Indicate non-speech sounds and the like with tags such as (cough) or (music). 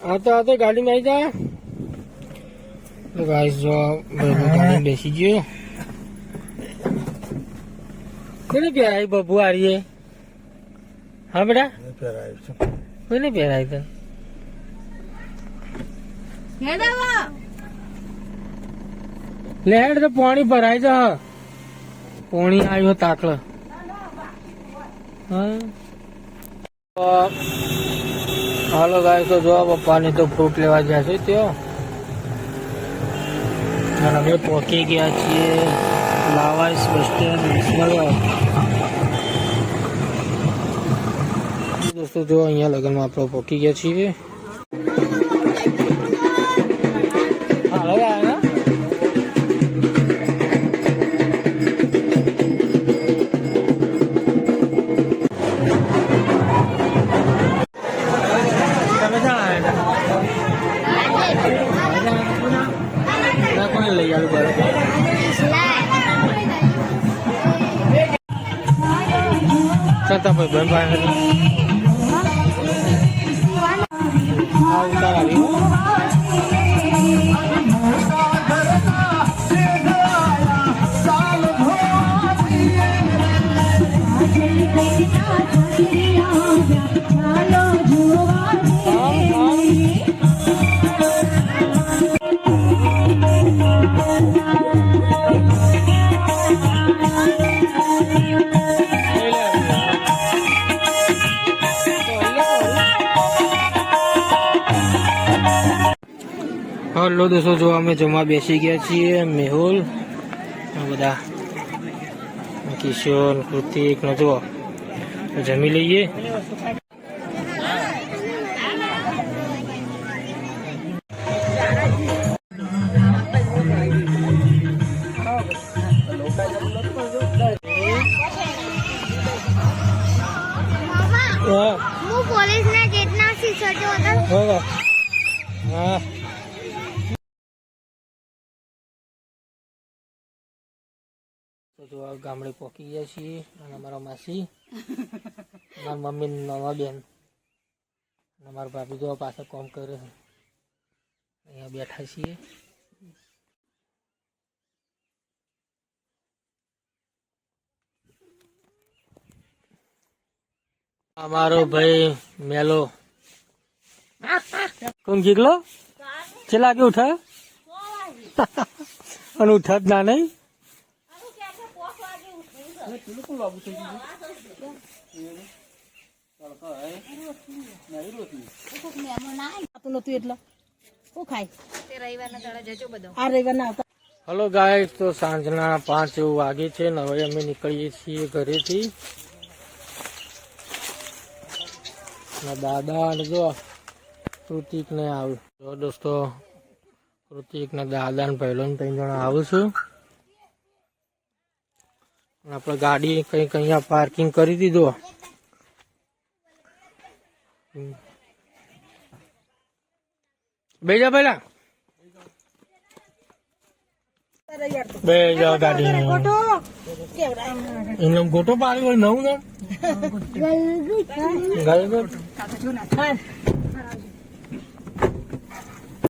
આ તો આ તો ગાડીમાં આવી જા. તો ગાઈસ જો ભાઈ ગાડી બેસી ગયો. કોને પહેરાય બબુ આરીએ? હા બેટા? પહેરાયું છે. કોને પહેરાય તો લેડ તો પાણી ભરાય છે હા. પાણી આવ્યો તાકળ. હા. હાલો ગાય તો જોવા પપ્પાની તો ફ્રૂટ લેવા ગયા છે ત્યાં અને અમે પહોંચી ગયા છીએ લાવાઈસ બસ સ્ટેન્ડ દોસ્તો, જો અહીંયા લગ્નમાં આપણે પહોંચી ગયા છીએ. આવ્યા કોને લઈ આવ્યું બરાબર ચાલતા ભાઈ બેન ભાઈ આ ઉતાર આવી હો. લઈ હલો દોસ્તો જો અમે જમવા બેસી ગયા છીએ મેહુલ આ બધા કિશોર કૃતિક ને જો જમી લઈએ. હા. હા. તો જો આ ગામડે પહોંચી ગયા છીએ અને અમારા માસી મારા મમ્મી નવા બેન અને મારા ભાભી જો પાછા કોમ કરે છે. અહીંયા બેઠા છીએ. અમારો ભાઈ મેલો. કોણ ગીગલો ચેલા કે ઉઠા? (laughs) અને ઉઠા જ ના નહીં? હલો ગાય તો સાંજના પાંચ એવું વાગે છે. ને હવે અમે નીકળીએ છીએ ઘરેથી. દાદા ને જો કૃતિક ને આવ્યું દોસ્તો, કૃતિક ને દાદા ને પહેલો ને ત્રણ જણા આવું છું. અને આપણે ગાડી કંઈક અહીંયા પાર્કિંગ કરી દીધો. બેજા પેલા બે જાઓ ગાડી. એનો ગોટો પાડ્યો હોય નવું ને ગલગોટ